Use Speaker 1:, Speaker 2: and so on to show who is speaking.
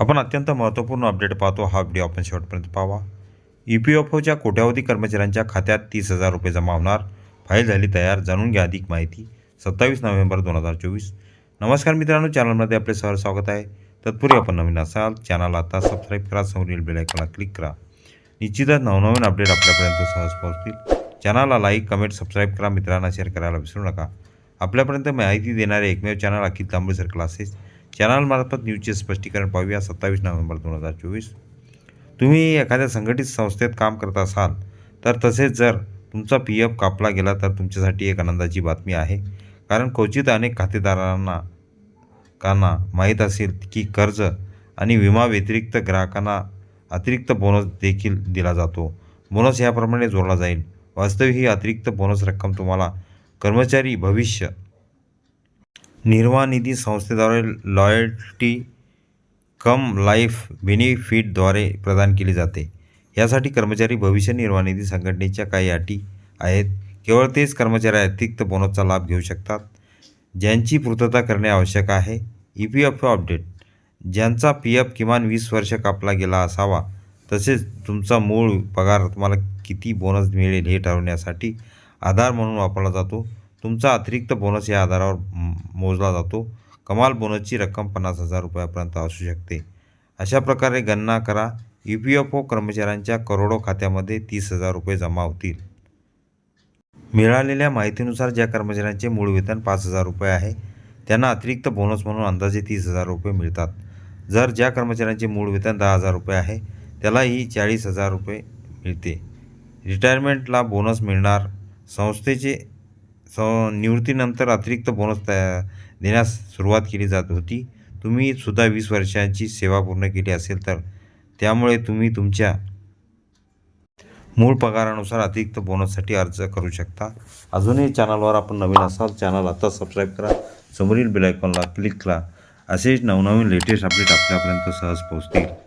Speaker 1: आपण अत्यंत महत्त्वपूर्ण अपडेट पाहतो. हा व्हिडिओ आपण शेवटपर्यंत पाहावा ई पी एफ ओच्या कोट्यावधी कर्मचाऱ्यांच्या खात्यात तीस हजार रुपये जमा होणार. फाईल झाली तयार. जाणून घ्या अधिक माहिती. सत्तावीस नोव्हेंबर दोन हजार चोवीस. नमस्कार मित्रांनो. चॅनलमध्ये आपले सहर स्वागत आहे. तत्पूर्वी आपण नवीन असाल चॅनल आता सबस्क्राईब करा. समोरील बेलायकॉनला क्लिक करा. निश्चितच नवनवीन अपडेट आपल्यापर्यंत सहज पोहोचतील. चॅनलला लाईक कमेंट सबस्क्राईब करा. मित्रांना शेअर करायला विसरू नका. आपल्यापर्यंत माहिती देणारे एकमेव चॅनल अखिल तांबेसर क्लासेस चॅनलमार्फत न्यूजचे स्पष्टीकरण पाहूया. सत्तावीस नोव्हेंबर दोन हजार चोवीस. तुम्ही एखाद्या संघटित संस्थेत काम करत असाल तर तसेच जर तुमचा पी एफ कापला गेला तर तुमच्यासाठी एक आनंदाची बातमी आहे. कारण क्वचित अनेक खातेदारांना कांना माहीत असेल की कर्ज आणि विमा व्यतिरिक्त ग्राहकांना अतिरिक्त बोनस देखील दिला जातो. बोनस याप्रमाणे जोडला जाईल. वास्तविक ही अतिरिक्त बोनस रक्कम तुम्हाला कर्मचारी भविष्य निर्वाह निधी संस्थेद्वारे लॉयल्टी कम लाईफ बेनिफिटद्वारे प्रदान केली जाते. यासाठी कर्मचारी भविष्य निर्वाह निधी संघटनेच्या काही अटी आहेत. केवळ तेच कर्मचारी अतिरिक्त बोनसचा लाभ घेऊ शकतात ज्यांची पूर्तता करणे आवश्यक आहे. E P F update. ज्यांचा पी एफ किमान वीस वर्ष कापला गेला असावा तसेच तुमचा मूळ पगार तुम्हाला किती बोनस मिळेल हे ठरवण्यासाठी आधार म्हणून वापरला जातो. तुमचा अतिरिक्त बोनस या आधारावर मोजला जातो. कमाल बोनसची रक्कम पन्नास हजार रुपयापर्यंत असू शकते. अशा प्रकारे गणना करा. ई पी एफ ओ कर्मचाऱ्यांच्या करोडो खात्यामध्ये तीस हजार रुपये जमा होतील. मिळालेल्या माहितीनुसार ज्या कर्मचाऱ्यांचे मूळ वेतन पाच हजार रुपये आहे त्यांना अतिरिक्त बोनस म्हणून अंदाजे तीस हजार रुपये मिळतात. जर ज्या कर्मचाऱ्यांचे मूळ वेतन दहा हजार रुपये आहे त्यालाही चाळीस हजार रुपये मिळते. रिटायरमेंटला बोनस मिळणार. संस्थेचे स निवृत्तीनंतर अतिरिक्त बोनस तया देण्यास सुरुवात केली जात होती. तुम्ही सुद्धा वीस वर्षांची सेवा पूर्ण केली असेल तर त्यामुळे तुम्ही तुमच्या मूळ पगारानुसार अतिरिक्त बोनससाठी अर्ज करू शकता. अजूनही चॅनलवर आपण नवीन असाल चॅनल आता सबस्क्राईब करा. समोरील बेलायकॉनला क्लिक करा. असेच नवनवीन लेटेस्ट अपडेट आपल्यापर्यंत सहज पोहोचतील.